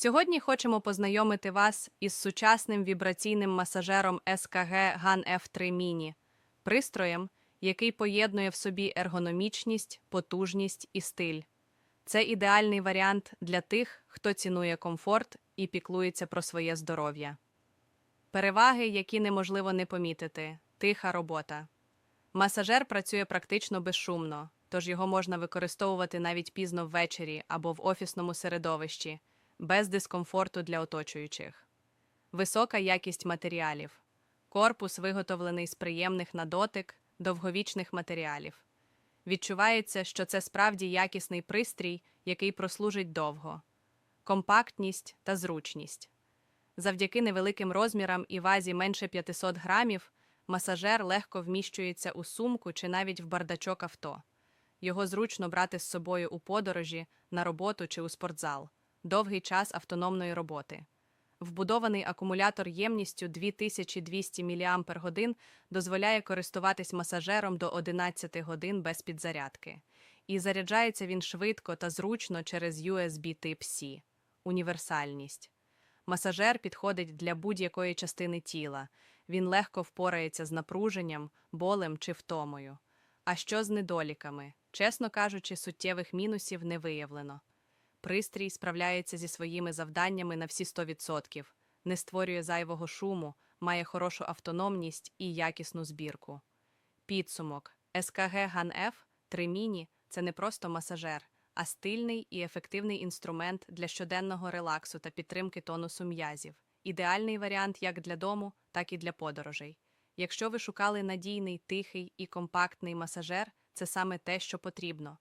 Сьогодні хочемо познайомити вас із сучасним вібраційним масажером СКГ GAN F3 Mini, пристроєм, який поєднує в собі ергономічність, потужність і стиль. Це ідеальний варіант для тих, хто цінує комфорт і піклується про своє здоров'я. Переваги, які неможливо не помітити, тиха робота. Масажер працює практично безшумно, тож його можна використовувати навіть пізно ввечері або в офісному середовищі, без дискомфорту для оточуючих. Висока якість матеріалів. Корпус виготовлений з приємних на дотик, довговічних матеріалів. Відчувається, що це справді якісний пристрій, який прослужить довго. Компактність та зручність. Завдяки невеликим розмірам і вазі менше 500 грамів масажер легко вміщується у сумку чи навіть в бардачок авто. Його зручно брати з собою у подорожі, на роботу чи у спортзал. Довгий час автономної роботи. Вбудований акумулятор ємністю 2200 мАч дозволяє користуватись масажером до 11 годин без підзарядки. І заряджається він швидко та зручно через USB Type-C. Універсальність. Масажер підходить для будь-якої частини тіла. Він легко впорається з напруженням, болем чи втомою. А що з недоліками? Чесно кажучи, суттєвих мінусів не виявлено. Пристрій справляється зі своїми завданнями на всі 100%, не створює зайвого шуму, має хорошу автономність і якісну збірку. Підсумок СКГ GAN-F 3 Mini – це не просто масажер, а стильний і ефективний інструмент для щоденного релаксу та підтримки тонусу м'язів. Ідеальний варіант як для дому, так і для подорожей. Якщо ви шукали надійний, тихий і компактний масажер, це саме те, що потрібно.